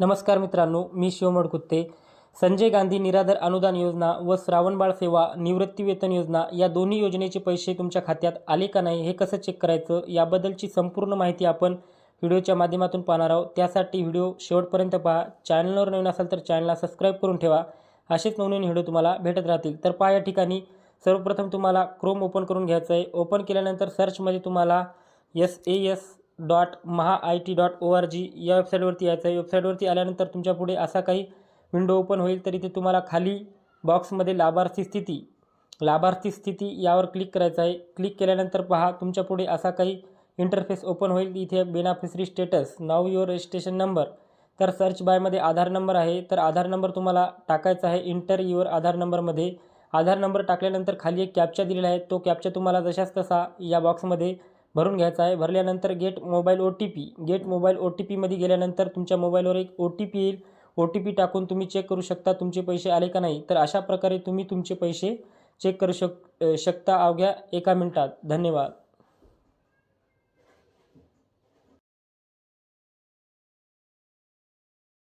नमस्कार मित्रांनो मी शिवमड कुत्ते. संजय गांधी निराधार अनुदान योजना व श्रावणबाळ सेवा निवृत्तीवेतन योजना या दोन्ही योजनेचे पैसे तुमच्या खात्यात आले का नाही हे कसं चेक करायचं याबद्दलची संपूर्ण माहिती आपण व्हिडिओच्या माध्यमातून पाहणार आहोत. त्यासाठी व्हिडिओ शेवटपर्यंत पहा. चॅनलवर नवीन असाल तर चॅनलला सबस्क्राईब करून ठेवा. असेच नवनवीन व्हिडिओ तुम्हाला भेटत राहतील. तर पहा या ठिकाणी. सर्वप्रथम तुम्हाला क्रोम ओपन करून घ्यायचं आहे. ओपन केल्यानंतर सर्चमध्ये तुम्हाला S A S dot Maha I T dot O R G या वेबसाईटवरती यायचं आहे. वेबसाईटवरती आल्यानंतर तुमच्यापुढे असा काही विंडो ओपन होईल तर इथे तुम्हाला खाली बॉक्समध्ये लाभार्थी स्थिती लाभार्थी स्थिती यावर क्लिक करायचं आहे. क्लिक केल्यानंतर पहा तुमच्यापुढे असा काही इंटरफेस ओपन होईल. इथे बेनाफिसरी स्टेटस नाव युअर रजिस्ट्रेशन नंबर. तर सर्च बायमध्ये आधार नंबर आहे. तर आधार नंबर तुम्हाला टाकायचा आहे. इंटर युअर आधार नंबरमध्ये. आधार नंबर टाकल्यानंतर खाली एक कॅप्चा दिलेला आहे. तो कॅप्चा तुम्हाला जशाच तसा या बॉक्समध्ये भरून घ्यायचा आहे. भरल्यानंतर get mobile O T P. Get mobile O T पीमध्ये गेल्यानंतर तुमच्या मोबाईलवर एक ओ टी पी येईल. ओ टी पी टाकून तुम्ही चेक करू शकता तुमचे पैसे आले का नाही. तर अशा प्रकारे तुम्ही तुमचे पैसे चेक करू शक शकता अवघ्या एका मिनटात. धन्यवाद.